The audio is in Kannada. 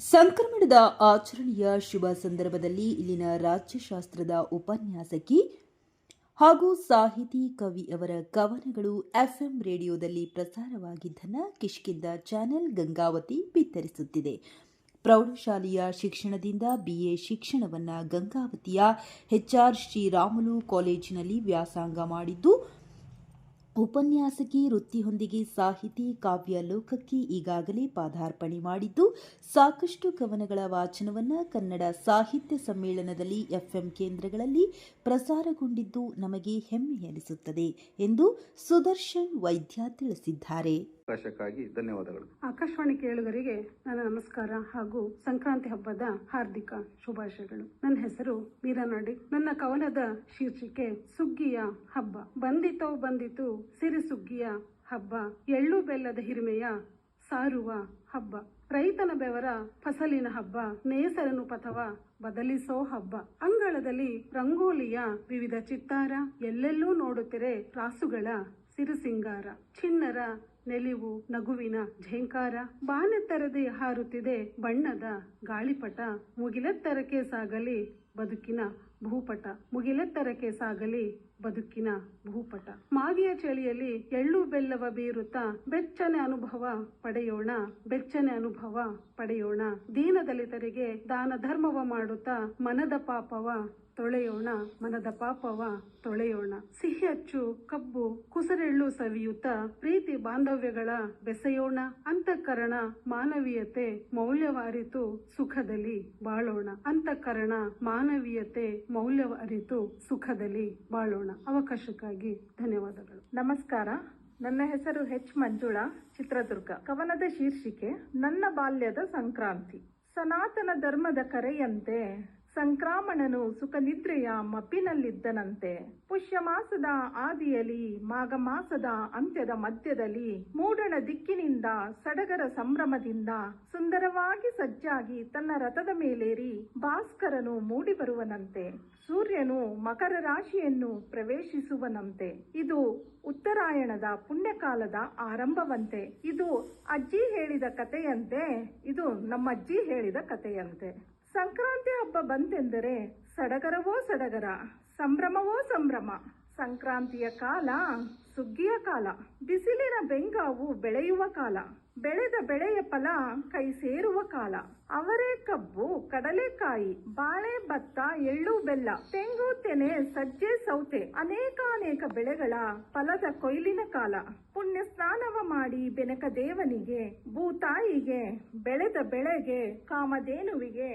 ಸಂಕ್ರಮಣದ ಆಚರಣೆಯ ಶುಭ ಸಂದರ್ಭದಲ್ಲಿ ಇಲ್ಲಿನ ರಾಜ್ಯಶಾಸ್ತ್ರದ ಉಪನ್ಯಾಸಕಿ ಹಾಗೂ ಸಾಹಿತಿ ಕವಿ ಅವರ ಕವನಗಳು ಎಫ್ಎಂ ರೇಡಿಯೋದಲ್ಲಿ ಪ್ರಸಾರವಾಗಿದ್ದನ್ನು ಕಿಷ್ಕಿಂದ ಚಾನೆಲ್ ಗಂಗಾವತಿ ಬಿತ್ತರಿಸುತ್ತಿದೆ. ಪ್ರೌಢಶಾಲೆಯ ಶಿಕ್ಷಣದಿಂದ ಬಿಎ ಶಿಕ್ಷಣವನ್ನ ಗಂಗಾವತಿಯ ಎಚ್ಆರ್ ಶ್ರೀರಾಮುಲು ಕಾಲೇಜಿನಲ್ಲಿ ವ್ಯಾಸಂಗ ಮಾಡಿದ್ದು ಉಪನ್ಯಾಸಕಿ ವೃತ್ತಿಯೊಂದಿಗೆ ಸಾಹಿತಿ ಕಾವ್ಯ ಲೋಕಕ್ಕೆ ಈಗಾಗಲೇ ಪಾದಾರ್ಪಣೆ ಮಾಡಿದ್ದು, ಸಾಕಷ್ಟು ಕವನಗಳ ವಾಚನವನ್ನ ಕನ್ನಡ ಸಾಹಿತ್ಯ ಸಮ್ಮೇಳನದಲ್ಲಿ ಎಫ್ಎಂ ಕೇಂದ್ರಗಳಲ್ಲಿ ಪ್ರಸಾರಗೊಂಡಿದ್ದು ನಮಗೆ ಹೆಮ್ಮೆ ಎನಿಸುತ್ತದೆ ಎಂದು ಸುದರ್ಶನ್ ವೈದ್ಯ ತಿಳಿಸಿದ್ದಾರೆ. ಅವಕಾಶಕ್ಕಾಗಿ ಧನ್ಯವಾದಗಳು. ಆಕಾಶವಾಣಿ ಕೇಳುಗರಿಗೆ ನನ್ನ ನಮಸ್ಕಾರ ಹಾಗೂ ಸಂಕ್ರಾಂತಿ ಹಬ್ಬದ ಹಾರ್ದಿಕ ಶುಭಾಶಯಗಳು. ನನ್ನ ಹೆಸರು ಮೀರಾನಾಡಿ ನನ್ನ ಕವನದ ಶೀರ್ಷಿಕೆ ಸುಗ್ಗಿಯ ಹಬ್ಬ. ಬಂದಿತೋ ಬಂದಿತು ಸಿರಿ ಸುಗ್ಗಿಯ ಹಬ್ಬ. ಎಳ್ಳು ಬೆಲ್ಲದ ಹಿರಿಮೆಯ ಸಾರುವ ಹಬ್ಬ. ರೈತನ ಬೆವರ ಫಸಲಿನ ಹಬ್ಬ. ನೇಸರನು ಪಥವ ಬದಲಿಸೋ ಹಬ್ಬ. ಅಂಗಳದಲ್ಲಿ ರಂಗೋಲಿಯ ವಿವಿಧ ಚಿತ್ತಾರ. ಎಲ್ಲೆಲ್ಲೂ ನೋಡುತ್ತಿರೆ ರಾಸುಗಳ ಸಿರುಸಿಂಗಾರ ಚಿನ್ನರ ನೆಲಿವು, ನಗುವಿನ ಝೇಂಕಾರ ಬಾನೆತ್ತರದೆ ಹಾರುತ್ತಿದೆ ಬಣ್ಣದ ಗಾಳಿಪಟ. ಮುಗಿಲೆತ್ತರಕ್ಕೆ ಸಾಗಲಿ ಬದುಕಿನ ಭೂಪಟ. ಮುಗಿಲೆತ್ತರಕ್ಕೆ ಸಾಗಲಿ ಬದುಕಿನ ಭೂಪಟ. ಮಾಗಿಯ ಚಳಿಯಲ್ಲಿ ಎಳ್ಳು ಬೆಲ್ಲವ ಬೀರುತ್ತಾ ಬೆಚ್ಚನೆ ಅನುಭವ ಪಡೆಯೋಣ, ಬೆಚ್ಚನೆ ಅನುಭವ ಪಡೆಯೋಣ. ದೀನದಲಿತರಿಗೆ ದಾನ ಧರ್ಮವ ಮಾಡುತ್ತಾ ಮನದ ಪಾಪವ ತೊಳೆಯೋಣ, ಮನದ ಪಾಪವ ತೊಳೆಯೋಣ. ಸಿಹಿ ಅಚ್ಚು, ಕಬ್ಬು, ಕುಸರೆಳ್ಳು ಸವಿಯುತ್ತ ಪ್ರೀತಿ ಬಾಂಧವ್ಯಗಳ ಬೆಸೆಯೋಣ. ಅಂತಃಕರಣ, ಮಾನವೀಯತೆ ಮೌಲ್ಯವಾರಿತು ಸುಖದಲ್ಲಿ ಬಾಳೋಣ. ಅಂತಃಕರಣ, ಮಾನವೀಯತೆ ಮೌಲ್ಯವಾರಿತು ಸುಖದಲ್ಲಿ ಬಾಳೋಣ. ಅವಕಾಶಕ್ಕಾಗಿ ಧನ್ಯವಾದಗಳು. ನಮಸ್ಕಾರ. ನನ್ನ ಹೆಸರು ಹೆಚ್ ಮಂಜುಳಾ, ಚಿತ್ರದುರ್ಗ. ಕವನದ ಶೀರ್ಷಿಕೆ, ನನ್ನ ಬಾಲ್ಯದ ಸಂಕ್ರಾಂತಿ. ಸನಾತನ ಧರ್ಮದ ಕರೆಯಂತೆ ಸಂಕ್ರಾಮಣನು ಸುಖ ನಿದ್ರೆಯ ಮಪ್ಪಿನಲ್ಲಿದ್ದನಂತೆ ಪುಷ್ಯ ಮಾಸದ ಆದಿಯಲ್ಲಿ ಮಾಘ ಮಾಸದ ಅಂತ್ಯದ ಮಧ್ಯದಲ್ಲಿ ಮೂಡಣ ದಿಕ್ಕಿನಿಂದ ಸಡಗರ ಸಂಭ್ರಮದಿಂದ ಸುಂದರವಾಗಿ ಸಜ್ಜಾಗಿ ತನ್ನ ರಥದ ಮೇಲೇರಿ ಭಾಸ್ಕರನು ಮೂಡಿ ಬರುವನಂತೆ ಸೂರ್ಯನು ಮಕರ ರಾಶಿಯನ್ನು ಪ್ರವೇಶಿಸುವನಂತೆ. ಇದು ಉತ್ತರಾಯಣದ ಪುಣ್ಯಕಾಲದ ಆರಂಭವಂತೆ. ಇದು ಅಜ್ಜಿ ಹೇಳಿದ ಕಥೆಯಂತೆ. ಇದು ನಮ್ಮಜ್ಜಿ ಹೇಳಿದ ಕಥೆಯಂತೆ. ಸಂಕ್ರಾಂತಿ ಹಬ್ಬ ಬಂತೆಂದರೆ ಸಡಗರವೋ ಸಡಗರ ಸಂಭ್ರಮವೋ ಸಂಭ್ರಮ. ಸಂಕ್ರಾಂತಿಯ ಕಾಲ ಸುಗ್ಗಿಯ ಕಾಲ. ಬಿಸಿಲಿನ ಬೆಂಗಾವು ಬೆಳೆಯುವ ಕಾಲ. ಬೆಳೆದ ಬೆಳೆಯ ಫಲ ಕೈ ಸೇರುವ ಕಾಲ. ಅವರೇ ಕಬ್ಬು, ಕಡಲೆಕಾಯಿ ಬಾಳೆ ಭತ್ತ ಎಳ್ಳು, ಬೆಲ್ಲ, ತೆಂಗು, ತೆನೆ, ಸಜ್ಜೆ, ಸೌತೆ ಅನೇಕಾನೇಕ ಬೆಳೆಗಳ ಫಲದ ಕೊಯ್ಲಿನ ಕಾಲ. ಪುಣ್ಯ ಸ್ನಾನವ ಮಾಡಿ ಬೆನಕ ದೇವನಿಗೆ, ಭೂತಾಯಿಗೆ, ಬೆಳೆದ ಬೆಳೆಗೆ, ಕಾಮಧೇನುವಿಗೆ.